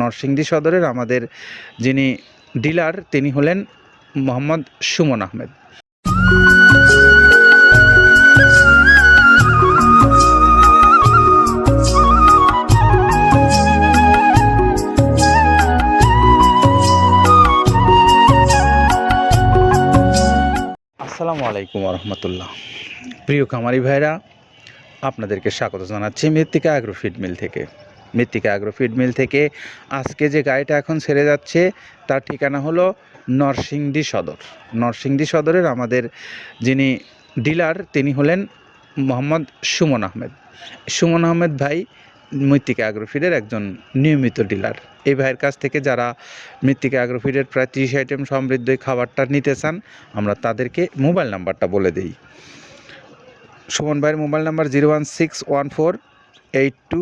নরসিংদী সদরের আমাদের যিনি ডিলার, তিনি হলেন মোহাম্মদ সুমন আহমেদ। আসসালামু আলাইকুম রহমতুল্লাহ প্রিয় খামারি ভাইরা, আপনাদেরকে স্বাগত জানাচ্ছি মৃত্তিকা অ্যাগ্রো ফিড মিল থেকে। মৃত্তিকা অ্যাগ্রো ফিড মিল থেকে। আজকে যে গাড়িটা এখন ছেড়ে যাচ্ছে, তার ঠিকানা হলো নরসিংদী সদর। নরসিংদী সদরের আমাদের যিনি ডিলার, তিনি হলেন মোহাম্মদ সুমন আহমেদ। সুমন আহমেদ ভাই মৃত্তিকা অ্যাগ্রোফিডের একজন নিয়মিত ডিলার। এই ভাইয়ের কাছ থেকে যারা মৃত্তিকা অ্যাগ্রোফিডের প্রায় ত্রিশ আইটেম সমৃদ্ধ খাবারটা নিতে চান, আমরা তাদেরকে মোবাইল নাম্বারটা বলে দিই। সুমন ভাইয়ের mobile number zero one six one four eight two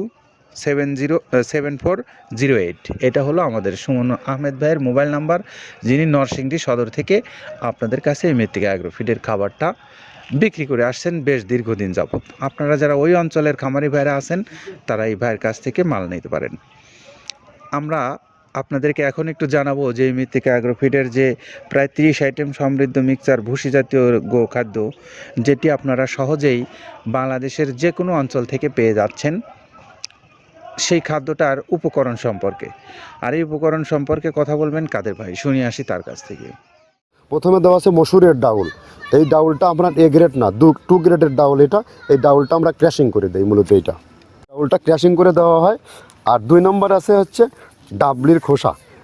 seven zero seven four zero eight. এটা হলো আমাদের সুমন আহমেদ ভাইয়ের মোবাইল নাম্বার, যিনি নরসিংদী সদর থেকে আপনাদের কাছে এই মৃত্তিকা অ্যাগ্রোফিডের খাবারটা বিক্রি করে আসছেন বেশ দীর্ঘদিন যাবৎ। আপনারা যারা ওই অঞ্চলের খামারি ভাইরা আছেন, তারা এই ভাইয়ের কাছ থেকে মাল নিতে পারেন। আমরা আপনাদেরকে এখন একটু জানাব যে এই মৃত্তিকা অ্যাগ্রোফিডের যে প্রায় তিরিশ আইটেম সমৃদ্ধ মিক্সচার ভুসি জাতীয় গো খাদ্য যেটি আপনারা সহজেই বাংলাদেশের যে কোনো অঞ্চল থেকে পেয়ে যাচ্ছেন। সেই খাদ্যটার উপকরণ সম্পর্কে। আর এই উপকরণ সম্পর্কে কথা বলবেন কাদের ভাই? শুনি আসি তার কাছ থেকে। প্রথমে দেওয়া আছে মসুরের ডাউল। এই ডাউলটা আপনার এ গ্রেড না, দু টু গ্রেডের ডাউল এটা। এই ডাউলটা আমরা ক্র্যাশিং করে দিই মূলত এইটা। ডাউলটা ক্র্যাশিং করে দেওয়া হয়। আর দুই নম্বর আছে হচ্ছে ডাবলির খোসা।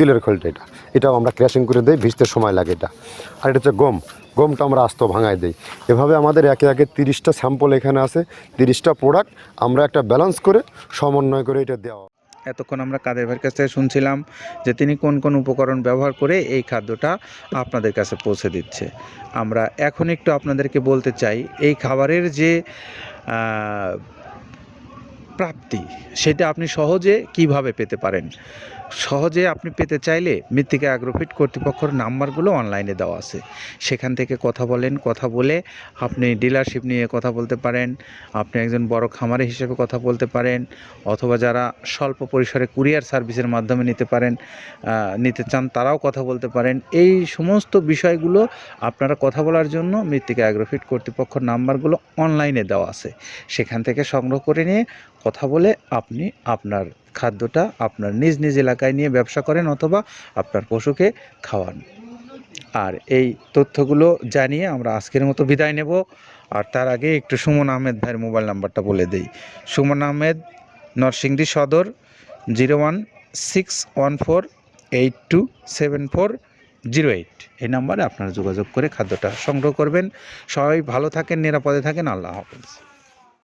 তিলের খোলটা এটা। এটাও আমরা ক্র্যাশিং করে দিই, ভিজতে সময় লাগে এটা। আর এটা হচ্ছে গম। গমটা আমরা আস্ত ভাঙায় দিই। এভাবে আমাদের একে একে তিরিশটা স্যাম্পল এখানে আছে, তিরিশটা প্রোডাক্ট আমরা একটা ব্যালেন্স করে সমন্বয় করে এটা দেওয়া। এতক্ষণ আমরা কাদের ভাইয়ের কাছ থেকে শুনছিলাম যে তিনি কোন কোন উপকরণ ব্যবহার করে এই খাদ্যটা আপনাদের কাছে পৌঁছে দিচ্ছে। আমরা এখন একটু আপনাদেরকে বলতে চাই, এই খাবারের যে প্রাপ্তি, সেটা আপনি সহজে কীভাবে পেতে পারেন? সহজে আপনি পেতে চাইলে মৃত্তিকা অ্যাগ্রোফিট কর্তৃপক্ষের নাম্বারগুলো অনলাইনে দেওয়া আছে। সেখান থেকে কথা বলেন, কথা বলে আপনি ডিলারশিপ নিয়ে কথা বলতে পারেন, আপনি একজন বড় খামারি হিসেবে কথা বলতে পারেন, অথবা যারা স্বল্প পরিসরে কুরিয়ার সার্ভিসের মাধ্যমে নিতে পারেন নিতে চান তারাও কথা বলতে পারেন। এই সমস্ত বিষয়গুলো আপনারা কথা বলার জন্য মৃত্তিকা অ্যাগ্রোফিট কর্তৃপক্ষের নাম্বারগুলো অনলাইনে দেওয়া আছে। সেখান থেকে সংগ্রহ করে নিয়ে কথা বলে আপনি আপনার খাদ্যটা আপনার নিজ নিজ এলাকায় নিয়ে ব্যবসা করেন অথবা আপনার পশুকে খাওয়ান। আর এই তথ্যগুলো জানিয়ে আমরা আজকের মতো বিদায় নেব। আর তার আগে একটু সুমন আহমেদ ভাইয়ের মোবাইল নাম্বারটা বলে দিই। Suman Ahmed, Narsingdi Sadar, zero one six one four eight two seven four zero eight. এই নাম্বারে আপনারা যোগাযোগ করে খাদ্যটা সংগ্রহ করবেন। সবাই ভালো থাকেন, নিরাপদে থাকেন। আল্লাহ হাফেজ।